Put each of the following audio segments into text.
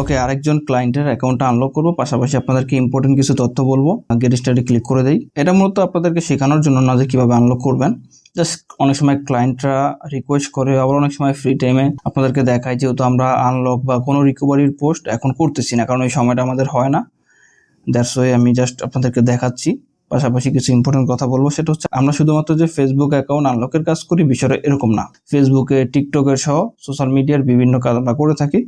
ওকে আরেকজন ক্লায়েন্টের অ্যাকাউন্টটা আনলক করব, পাশাপাশি আপনাদেরকে ইম্পর্টেন্ট কিছু তথ্য বলব। গেট স্টার্টে ক্লিক করে দিই। এটা মূলত আপনাদেরকে শেখানোর জন্য না যে কীভাবে আনলক করবেন। জাস্ট অনেক সময় ক্লায়েন্টরা রিকোয়েস্ট করে, আবার অনেক সময় ফ্রি টাইমে আপনাদেরকে দেখায় যেহেতু আমরা আনলক বা কোনো রিকভারির পোস্ট এখন করতেছি না, কারণ ওই সময়টা আমাদের হয় না। দ্যাটস ওয়ে আমি জাস্ট আপনাদেরকে দেখাচ্ছি। পাশাপাশি কিছু ইম্পর্টেন্ট কথা বলব, সেটা হচ্ছে আমরা শুধুমাত্র যে ফেসবুক অ্যাকাউন্ট আনলকের কাজ করি, বিষয়টা এরকম না। ফেসবুকে টিকটকের সহ সোশ্যাল মিডিয়ার বিভিন্ন কাজ আমরা করে থাকি।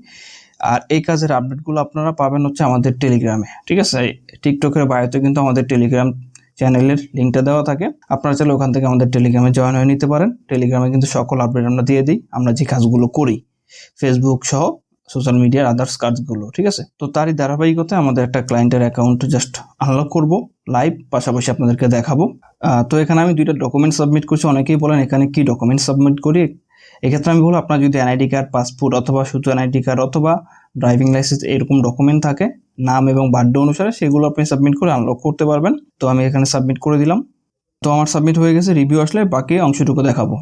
আর এই কাজের আপডেটগুলো আপনারা পাবেন হচ্ছে আমাদের টেলিগ্রামে ঠিক আছে? টিকটকের বায়োতে কিন্তু আমাদের টেলিগ্রাম চ্যানেলের লিঙ্কটা দেওয়া থাকে। আপনারা চাইলে ওখান থেকে আমাদের টেলিগ্রামে জয়েন হয়ে নিতে পারেন। টেলিগ্রামে কিন্তু সকল আপডেট আমরা দিয়ে দিই, আমরা যে কাজগুলো করি ফেসবুক সহ সোশ্যাল মিডিয়ার আদার্স কাজগুলো, ঠিক আছে? তো তারই ধারাবাহিকতায় আমাদের একটা ক্লায়েন্টের অ্যাকাউন্ট জাস্ট আনলক করব লাইভ পাশাপাশি আপনাদেরকে দেখাবো। তো এখানে আমি দুইটা ডকুমেন্ট সাবমিট করছি, অনেকেই বলেন এখানে কি ডকুমেন্ট সাবমিট করি এক্ষেত্রে আমি বলব, আপনার যদি এনআইডি কার্ড পাসপোর্ট অথবা শুধু এনআইডি কার্ড অথবা ড্রাইভিং লাইসেন্স এরকম ডকুমেন্ট থাকে, নাম এবং বার্থডে অনুসারে সেগুলো আপনি সাবমিট করে আনলক করতে পারবেন। তো আমি এখানে সাবমিট করে দিলাম। তো আমার সাবমিট হয়ে গেছে রিভিউ আসলে বাকি অংশটুকু দেখাবো।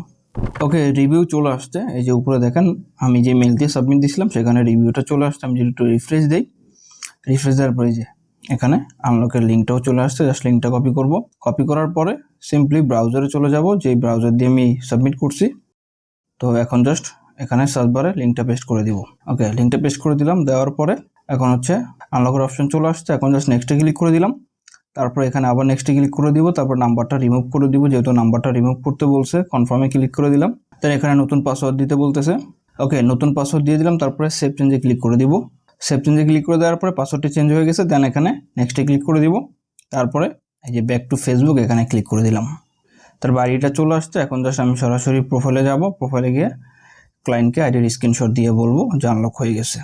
ওকে রিভিউ চলে আসছে। এই যে উপরে দেখেন, আমি যে মেল দিয়ে সাবমিট দিয়েছিলাম সেখানে রিভিউটা চলে আসছে। আমি যদি একটু রিফ্রেশ দিই রিফ্রেশ দেওয়ার পরে যে এখানে আনলকের লিঙ্কটাও চলে আসছে। জাস্ট লিঙ্কটা কপি করব। কপি করার পরে সিম্পলি ব্রাউজারে চলে যাব। যেই ব্রাউজার দিয়ে আমি সাবমিট করছি তো এখন জাস্ট এখানে সার্চ বারে লিঙ্কটা পেস্ট করে দিব। ওকে লিঙ্কটা পেস্ট করে দিলাম, দেওয়ার পরে এখন হচ্ছে আনলকের অপশন চলে আসছে। এখন জাস্ট নেক্সটে ক্লিক করে দিলাম। তারপর এখানে আবার নেক্সটে ক্লিক করে দিব, তারপর নাম্বারটা রিমুভ করে দিব, যেহেতু নাম্বারটা রিমুভ করতে বলছে কনফার্মে ক্লিক করে দিলাম। দেন এখানে নতুন পাসওয়ার্ড দিতে বলতেছে। ওকে নতুন পাসওয়ার্ড দিয়ে দিলাম, তারপরে সেভ চেঞ্জে ক্লিক করে দিব। সেভ চেঞ্জে ক্লিক করে দেওয়ার পরে পাসওয়ার্ডটি চেঞ্জ হয়ে গেছে দেন এখানে নেক্সটে ক্লিক করে দিব। তারপরে এই যে ব্যাক টু ফেসবুক এখানে ক্লিক করে দিলাম। তার বাড়িটা চলে আসতো এখন জাস্ট আমি সরাসরি প্রোফাইলে যাব। প্রোফাইলে গিয়ে ক্লায়েন্টকে আইডির স্ক্রিনশট দিয়ে বলব, যে আনলক হয়ে গেছে।